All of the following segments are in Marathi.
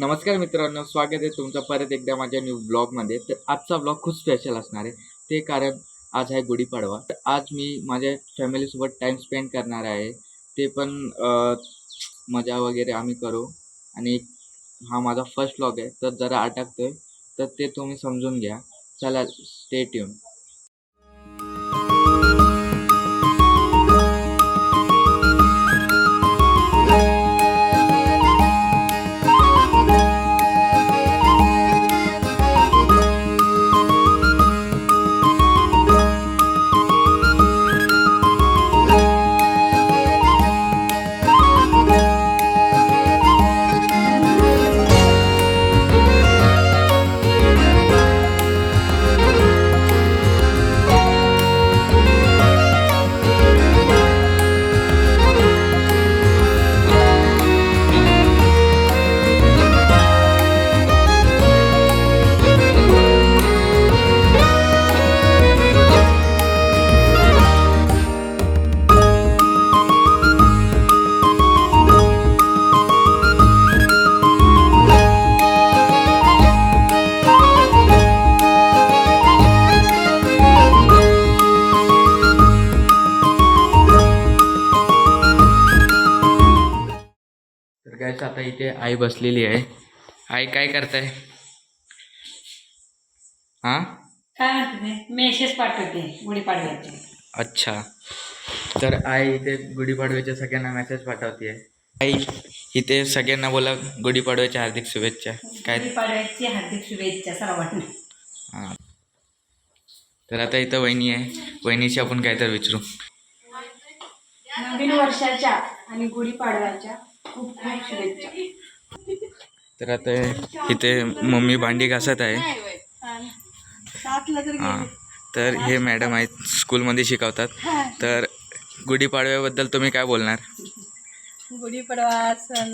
नमस्कार मित्रांनो स्वागत आहे तुमचं परत एकदा माझ्या न्यू ब्लॉगमध्ये तर आजचा ब्लॉग खूप स्पेशल असणार आहे. ते कारण आज आहे गुढीपाडवा. तर आज मी माझ्या फॅमिलीसोबत टाईम स्पेंड करणार आहे. ते पण मजा वगैरे आम्ही करू. आणि हा माझा फर्स्ट ब्लॉग आहे. तर जरा अटकतोय तर ते तुम्ही समजून घ्या. चला स्टे ट्यून काय आता इथे आई बसलेली आहे. आई काय करताय? हां? काय मेसेज पाठवते गुढीपाडव्याचे अच्छा. तर आई इथे गुढीपाडव्याच्या सगळ्यांना मेसेज पाठवते आई इथे सगळ्यांना बोला गुढीपाडव्याच्या हार्दिक शुभेच्छा. काय? गुढीपाडव्याची हार्दिक शुभेच्छा सर्वांना हां. तर आता इथं वहिनी आहे. वहिनीशी आपण काय तर विचारू. नवीन वर्षाच्या आणि गुढीपाडव्याच्या खूप खूप शुभेच्छा. तर आता इथे मम्मी भांडी घासत आहे. हां. तर हे मॅडम आहेत स्कूलमध्ये शिकवतात. तर गुढीपाडव्याबद्दल तुम्ही काय बोलणार? गुढीपाडवा सण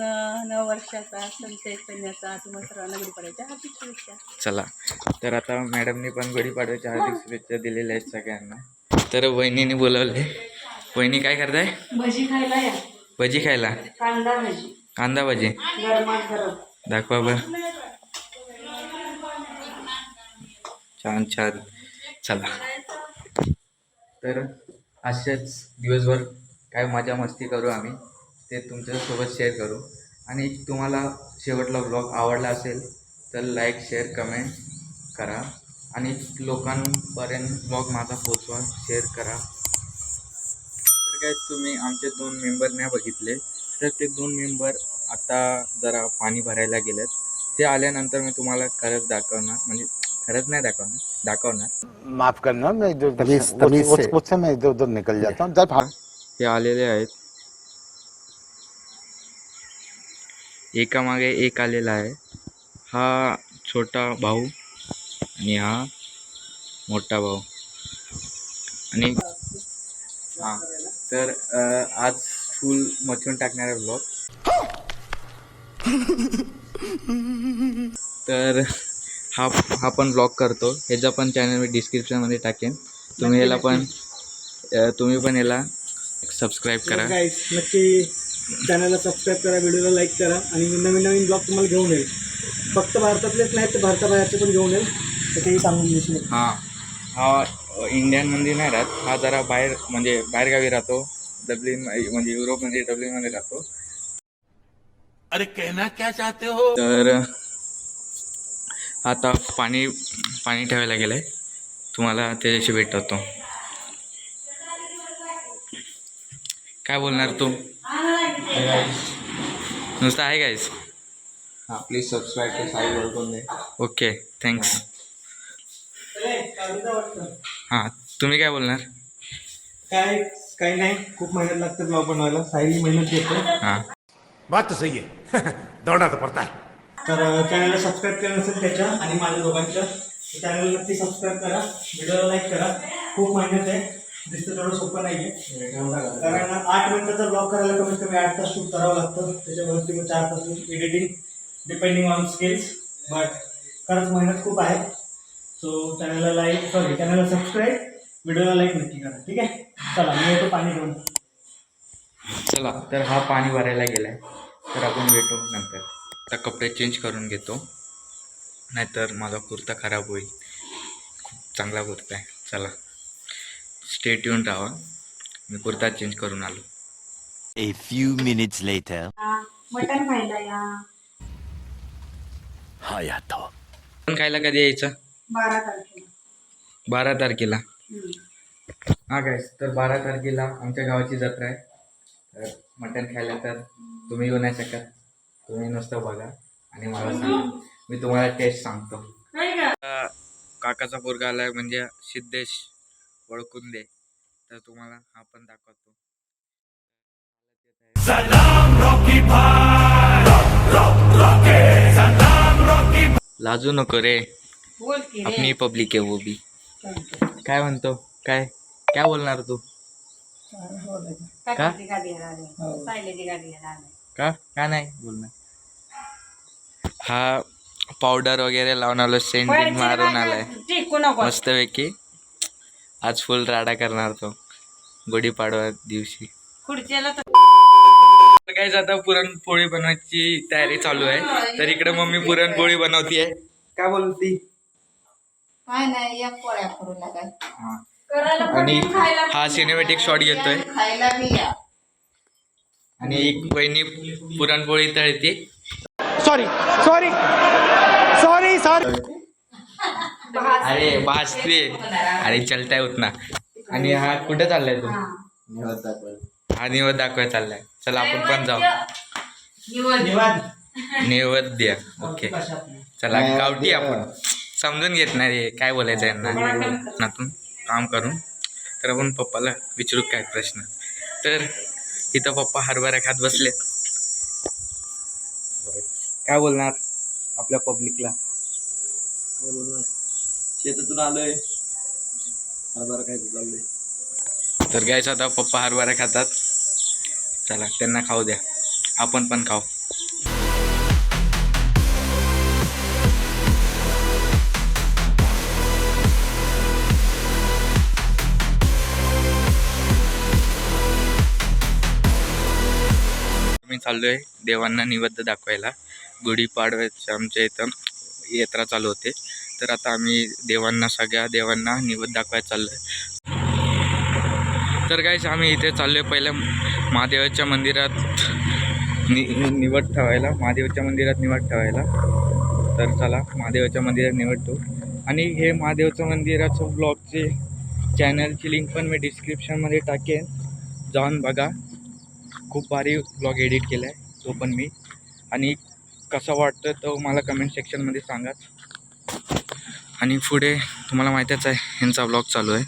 नववर्षाचा सण चैतन्याचा तुम्हाला सर्वांना गुढीपाडव्याच्या हार्दिक शुभेच्छा. चला. तर आता मॅडमनी पण गुढीपाडव्याच्या हार्दिक शुभेच्छा दिलेल्या आहेत सगळ्यांना. तर वहिनीने बोलवले. वहिनी काय करताय? भजी खायला या. भजी खायला? कांदा भजी. कांदा दाखवा बर. छान छान. चला. तर असेच दिवसभर काय मजा मस्ती करू आम्ही ते तुमच्यासोबत शेअर करू. आणि तुम्हाला शेवटला ब्लॉग आवडला असेल तर लाईक शेअर कमेंट करा. आणि लोकांपर्यंत ब्लॉग माझा पोचवा शेअर करा. काय तुम्ही आमचे दोन मेंबर नाही बघितले तर ते दोन मेंबर आता जरा पाणी भरायला गेलेत. ते आल्यानंतर मी तुम्हाला खरंच दाखवणार म्हणजे खरंच नाही दाखवणार दाखवणार. माफ करना मैं इधर तमीज- उस- तमीज उस- से। उससे मैं इधर उधर निकल जाता हूँ। जब हाँ। हे आलेले आहेत. एकामागे एक आलेला आहे. हा छोटा भाऊ आणि हा मोठा भाऊ. आणि हां. तर आज फुल मचून टाकणार आहे ब्लॉग तर हा हा पण ब्लॉग करतो. ह्याचा पण चॅनल मी डिस्क्रिप्शनमध्ये टाकेन. तुम्ही याला पण तुम्ही पण याला सबस्क्राईब करा. नक्की चॅनलला सबस्क्राईब करा व्हिडिओला लाईक करा आणि नवीन नवीन ब्लॉग तुम्हाला घेऊन येईल. फक्त भारतातलेच नाही तर भारताबाहेरचे पण घेऊन येईल. तर तेही सांगून देशील. हां. हा इंडियनमध्ये नाही राहत. हा जरा बाहेर म्हणजे बाहेरगावी राहतो. डब्लिन म्हणजे युरोपमध्ये डब्लिनमध्ये राहतो. अरे कहना क्या चाहते हो? तर आता पाणी पाणी ठेवायला गेलं आहे तुम्हाला त्याच्याशी भेटवतो काय बोलणार तू? नुसतं आहे गाईस हां please subscribe to Sai world okay thanks हां तुम्ही काय बोलणार? काय काही नाही खूप मेहनत लागते ब्लॉग बनवायला. साईली मेहनत घेते. हां. बात तो सही है दौड़ना तो पड़ता है तर चॅनलला सबस्क्राईब केलं नसेल त्याच्या आणि माझ्या दोघांच्या चॅनलला नक्की सबस्क्राईब करा. व्हिडिओला लाईक करा. खूप मेहनत आहे. दिसतं तेवढं सोपं नाही आहे. कारण आठ मिनिटाचा ब्लॉग करायला कमीत कमी आठ तास शूट करावं लागतं. त्याच्यावरती मग चार तास editing depending on skills but खरंच मेहनत खूप आहे. सो चॅनलला लाईक सॉरी चॅनलला सबस्क्राईब व्हिडिओला लाईक नक्की करा ठीक आहे? चला मी येतो पाणी घेऊन. चला तर हा पाणी भरायला गेलाय. तर आपण भेटू नंतर. आता कपडे चेंज करून घेतो. नाहीतर माझा कुर्ता खराब होईल. खूप चांगला कुर्ता आहे. चला स्टेट येऊन राहा. मी कुर्ता चेंज करून आलो. A few minutes later. मटण खायला या. Hayato. पण खायला कधी यायचं? बारा तारखेला. बारा तारखेला. हम्म. हा काय तर बारा तारखेला आमच्या गावाची जत्रा आहे. तर मटण खायला तर तुम्ही येऊ नाही शकत. तुम्ही नुसतं बघा. आणि मला सांगा. मी तुम्हाला टेस्ट सांगतो. आता काकाचा पोरगा आलाय म्हणजे सिद्धेश ओळखून दे तर तुम्हाला हा पण दाखवतो. लाजू नको रे. बोल की अपनी पब्लिक आहे वो भी. काय म्हणतो? काय? काय बोलणार तू? काकाची गाडी सायलेची गाडी घ्यायला आले का? का नाही? बोलणार हा पावडर वगैरे लावून आलो सेंट बिंट मारून आलाय. टिकू नको. मस्तपैकी. आज फुल राडा करणार तो. गुढीपाडवा दिवशी. खुर्चीला तर काय आता पुरणपोळी बनवायची तयारी चालू आहे. तर इकडे मम्मी पुरणपोळी बनवतीये. काय बोलती? काय नाही या पोळ्या करू नका. हा. करायला पण आणि खायला हा सिनेमॅटिक शॉट घेतोय. खायला बी या. आणि एक वहिनी पुरणपोळी तळते. अरे भाजते. अरे चलताय होत ना आणि हा कुठे चाललाय तू? हा. निवद दाखवाय चाललाय. चला आपण पण जाऊ. निवाद नैवेद्य. ओके. चला गावठी आपण. समजून घेत नाही रे काय बोलायचं यांना? नातून काम करून. तर आपण पप्पाला विचारू काय प्रश्न. तर इथं पप्पा हरभरा खात बसले. काय बोलणार आपल्या पब्लिकला शेतातून आलोय. हरभरा काय चाललंय. तर गायचं आता पप्पा हरभरा खातात. चला त्यांना खाऊ द्या. आपण पण खाऊ. चाललो आहे देवांना निवेद्य दाखवायला. गुढीपाडव्याच्या आमच्या इथं यात्रा चालू होते. तर आता आम्ही देवांना सगळ्या देवांना निवेद्य दाखवायला चाललो आहे तर काहीच आम्ही इथे चाललो आहे पहिल्या महादेवाच्या मंदिरात. नि निवड ठेवायला. महादेवाच्या मंदिरात निवड ठेवायला. तर चला महादेवाच्या मंदिरात निवडतो आणि हे महादेवाचं मंदिराचं ब्लॉगचे चॅनलची लिंक पण मी डिस्क्रिप्शनमध्ये टाकेन. जाऊन बघा. खूप भारी ब्लॉग एडिट केला आहे तो पण मी. आणि कसा वाटतं तो मला कमेंट सेक्शनमध्ये सांगा. आणि पुढे तुम्हाला माहीतच आहे ह्यांचा ब्लॉग चालू आहे.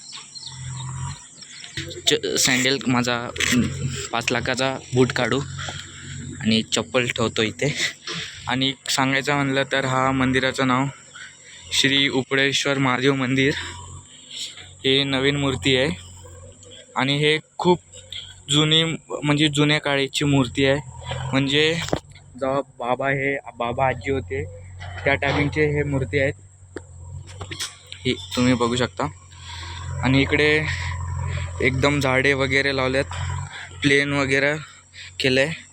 च सँडेल माझा पाच लाखाचा बूट काढू. आणि चप्पल ठेवतो इथे. आणि सांगायचं म्हणलं तर हा मंदिराचं नाव श्री उपडेश्वर महादेव मंदिर. हे नवीन मूर्ती आहे. आणि हे खूप जुनी म्हणजे जुन्या काळीची मूर्ती आहे. म्हणजे जेव्हा बाबा हे बाबा आजी होते त्या टायमिंगचे हे मूर्ती आहेत. ही तुम्ही बघू शकता. आणि इकडे एकदम झाडे वगैरे लावल्यात प्लेन वगैरे केलं आहे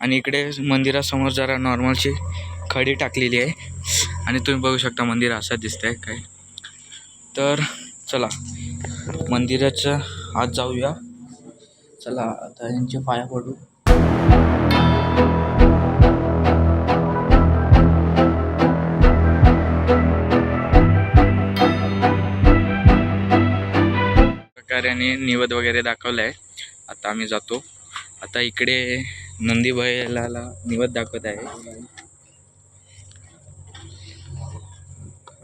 आणि इकडे मंदिरासमोर जरा नॉर्मलची खडी टाकलेली आहे. आणि तुम्ही बघू शकता मंदिर असं दिसतं आहे काय. तर चला मंदिराच्या आत जाऊया. चला आता यांचे पाया पडू. प्रकाराने निवद वगैरे दाखवलं आहे आता आम्ही जातो. आता इकडे नंदी बैलाला निवद दाखवत आहे.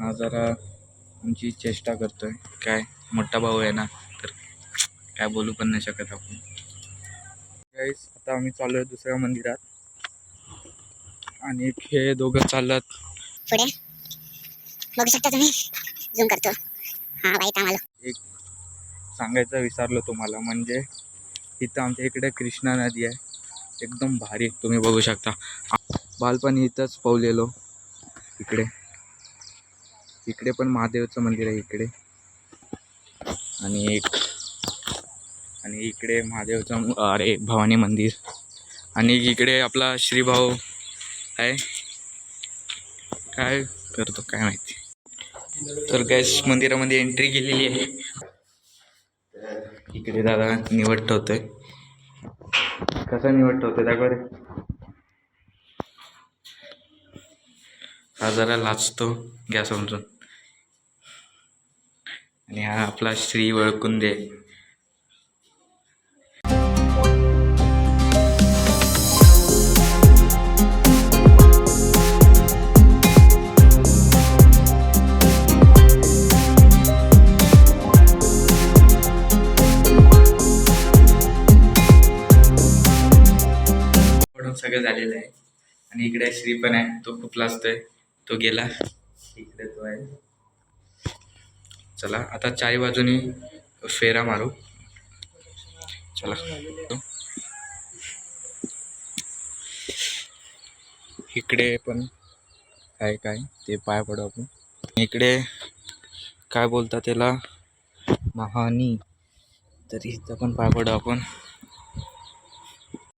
हा जरा आमची चेष्टा करतोय. काय मोठा भाऊ आहे ना तर काय बोलू पण नाही शकत आपण. Guys, आता आम्ही चालू आहे दुसऱ्या मंदिरात. आणि हे दोघं चालत पुढे? बघू शकता तुम्ही? झूम करतो. हा वाईट आम्हाला एक सांगायचं विसरलो तुम्हाला म्हणजे इथं आमच्या इकडे कृष्णा नदी आहे. एकदम भारी तुम्ही बघू शकता. बालपणी इथंच पावलेलो. इकडे. इकडे पण महादेवचं मंदिर आहे इकडे. आणि एक आणि इकडे महादेवचं अरे भवानी मंदिर. आणि इकडे आपला श्रीभाऊ आहे. काय करतो काय माहिती. तर गॅस मंदिरामध्ये एंट्री केलेली आहे. तर इकडे दादा निवड ठेवतोय कसा निवड ठेवतोय दाखवा रे. हा जरा लाचतो गॅस समजून. आणि हा आपला श्री वळकुंदे. सगळं झालेलं आहे. आणि इकडे श्री पण आहे तो खूप लाजतोय. तो गेला. इकडे तो आहे. चला आता चारी बाजूनी फेरा मारू. चला. इकडे पण काय काय ते पाय पडू आपण. इकडे काय बोलतात त्याला? महानी. तर इथं पण पाय पडू आपण.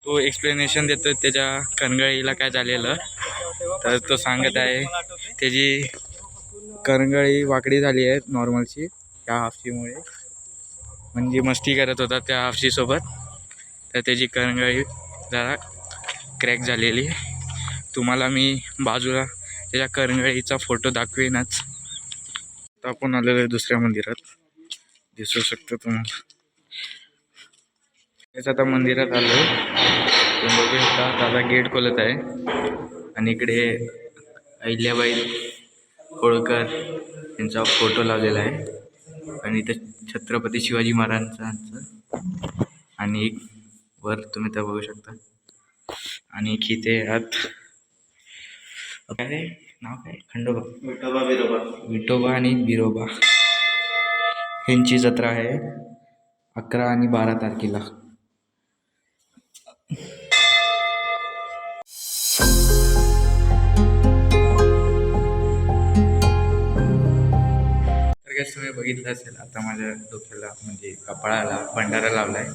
तो एक्सप्लेनेशन देतो त्याच्या कणगळीला काय झालेलं. तर तो सांगत आहे त्याची करंगळी वाकडी झाली आहे नॉर्मलची त्या हाफशीमुळे. म्हणजे मस्ती करत होता त्या हाफशीसोबत. तर त्याची करंगळी जरा क्रॅक झालेली. तुम्हाला मी बाजूला त्याच्या करंगळीचा फोटो दाखवेनच. तर आपण आलेलो आहे दुसऱ्या मंदिरात. दिसू शकतो तुम्हाला. आता मंदिरात आलो. शकता दादा गेट खोलत आहे. आणि इकडे अहिल्याबाई होळकर यांचा फोटो लावलेला आहे. आणि इथे छत्रपती शिवाजी महाराजांचा आणि एक वर तुम्ही त्या बघू शकता. आणि एक इथे आत काय? नाव काय? खंडोबा. विठोबा बिरोबा. विठोबा आणि बिरोबा. यांची जत्रा आहे. अकरा आणि बारा तारखेला. तर तुम्ही बघितलं असेल. आता माझ्या डोक्याला म्हणजे कपाळाला भंडारा लावला आहे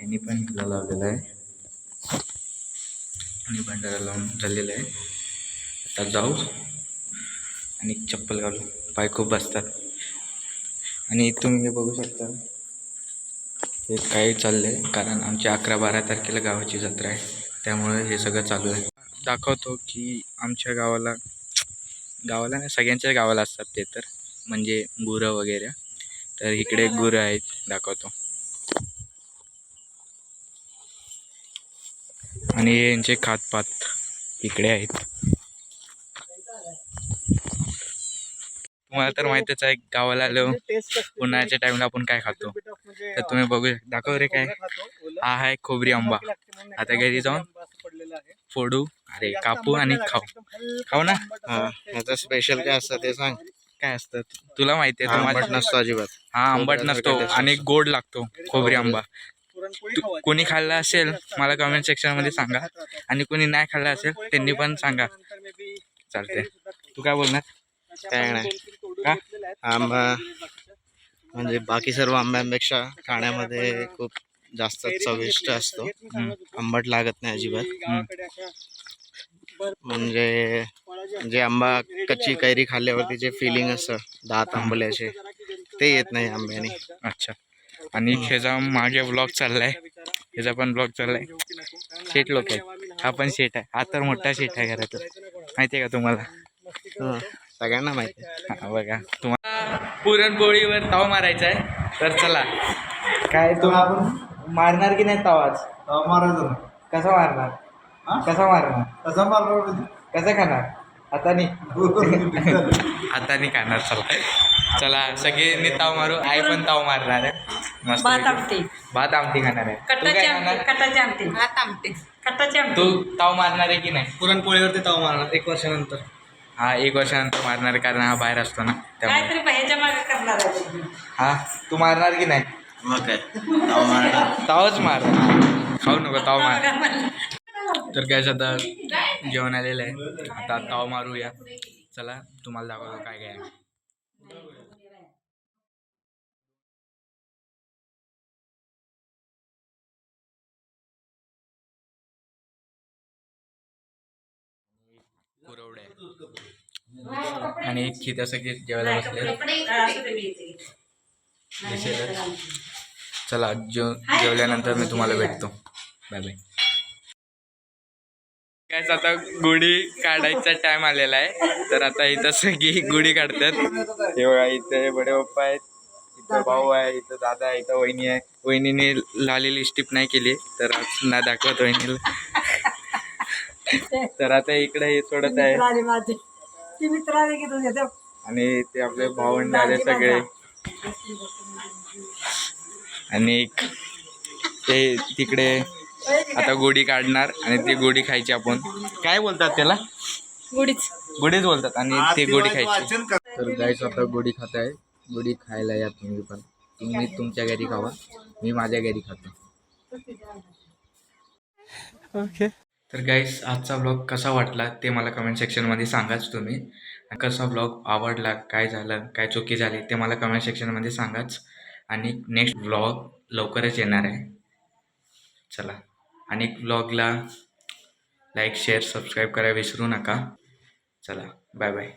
यांनी पण हिला लावलेला आहे. आणि भंडारा लावून झालेला आहे. आता जाऊ. आणि चप्पल घालू. पाय खूप बसतात. आणि तुम्ही हे बघू शकता. हे काय चाललं आहे कारण आमची अकरा बारा तारखेला गावाची जत्रा आहे. त्यामुळे हे सगळं चालू आहे. दाखवतो की आमच्या गावाला गावाला नाही सगळ्यांच्याच गावाला असतात ते तर. म्हणजे गुरं वगैरे. तर इकडे गुरं आहेत दाखवतो. आणि यांचे खातपात इकडे आहेत. तुम्हाला तर माहितच आहे गावाला आलो. उन्हाळ्याच्या टाइमला आपण काय खातो? तर तुम्ही बघू दाखव रे काय? हा आहे खोबरी आंबा. आता घरी जाऊन फोडू. अरे कापू आणि खाऊ. खाऊ ना? ह्याचं स्पेशल काय असतं ते सांग. काय असतं? तुला माहिती आहे आंबट तुम्हाला नसतो अजिबात. हा आंबट नसतो आणि गोड लागतो खोबरी आंबा. तू- कोणी खाल्ला असेल मला कमेंट सेक्शनमध्ये सांगा. आणि कोणी नाही खाल्ला असेल त्यांनी पण सांगा. चालते तू काय बोलणार? काय नाही. का? आंबा. म्हणजे बाकी सर्व आंब्यांपेक्षा खाण्यामध्ये खूप जास्त चविष्ट असतो. आंबट लागत नाही अजिबात. म्हणजे जे आंबा कच्ची कैरी खाल्ल्यावरती जे फिलिंग असतं दात आंबल्याचे ते येत नाही आंब्याने. अच्छा. आणि ह्याचा मागे ब्लॉग चाललाय ह्याचा पण ब्लॉग चाललाय शेट लोक आहे हा पण शेट आहे. हा तर मोठा शेट आहे घरात माहिती आहे का तुम्हाला? हं, सगळ्यांना माहिती आहे. हा बघा. तुम्हाला पुरणपोळीवर ताव मारायचा आहे. तर चला. काय तू मारणार की नाही ताव आज? मारायचं कसा मारणार? कसा मारणार? कसा मारणार कसं खाणार? हाताने हाताने खाणार चला. चला सगळ्यांनी ताव मारू आई पण ताव मारणार आहे. मस्त भात आमटी. भात आमटी खाणार आहे. तू कटाची आमटी खाणार? कटाची आमटी. भात आमटे. कटाची आमटी. तू ताव मारणार आहे की नाही? पुरणपोळीवरती तव मारणार एक वर्षानंतर. हा एक वर्षानंतर मारणार आहे कारण हा बाहेर असतो ना त्यामुळे. काहीतरी ह्याच्या मागे करणार आहे. हा तू मारणार की नाही? मग काय? तव मारणार. तावच मार खाऊ नको ताव मार. तर काय आता जेवण आलेलं आहे. आता ताव मारूया. चला तुम्हाला दाखवतो काय काय आहे. कुरवड्या आणि तिथं सगळे जेवायला बसले. चला जेव जेवल्यानंतर मी तुम्हाला भेटतो. Bye bye. काय आता गुढी काढायचा टाइम आलेला आहे. तर आता इथं सगळी गुढी काढतात. हे बघा इथे बडे पप्पा आहेत इथं भाऊ आहे. इथं दादा आहे इथं वहिनी आहे. वहिनीने लालेली स्टिप नाही केली. तर आज ना दाखवत वहिनीला. तर आता इकडे हे सोडत आहे. आणि ते आपले भावंड आले सगळे. आणि ते तिकडे आता गोडी काढणार आणि ती गोडी खायची आपण. काय बोलतात त्याला? गुढीच. गोडीच बोलतात आणि ते गोडी खायची. तर गाईच आता गोडी खात आहे. गोडी खायला या तुम्ही पण. तुम्ही तुमच्या घरी खावा. मी माझ्या घरी खातो. ओके तर गाईस आजचा ब्लॉग कसा वाटला ते मला कमेंट सेक्शनमध्ये सांगाच तुम्ही. कसा ब्लॉग आवडला काय झालं काय चुकी झाली ते मला कमेंट सेक्शनमध्ये सांगाच. आणि नेक्स्ट ब्लॉग लवकरच येणार आहे. चला. आणि ब्लॉगला लाईक शेअर सबस्क्राईब करायला विसरू नका. चला बाय बाय